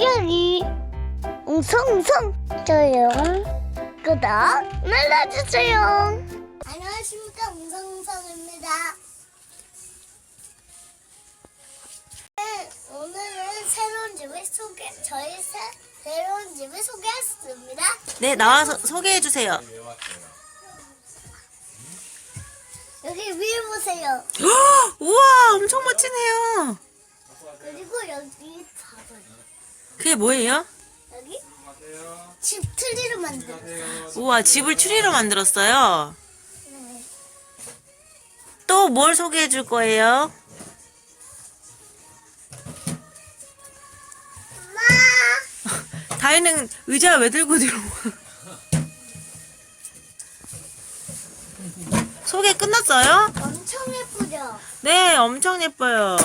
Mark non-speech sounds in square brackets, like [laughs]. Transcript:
여기 웅성웅성 저요. 구독 눌러주세요. 안녕하십니까. 웅성웅성입니다. 네, 오늘은 새로운 집을 소개 저희 새, 새로운 집을 소개했습니다. 네, 나와서 소개해 주세요. 여기 위에 보세요. 우와, 엄청 멋지네요. 그리고 여기 봐봐요 그게 뭐예요? 여기 집 트리를 만들었어요 우와, 집을 추리로 만들었어요. 네. 또 뭘 소개해 줄 거예요? 엄마 [laughs] 다이는 의자 왜 들고 들어와? 소개 끝났어요? 엄청 예쁘죠? 네, 엄청 예뻐요.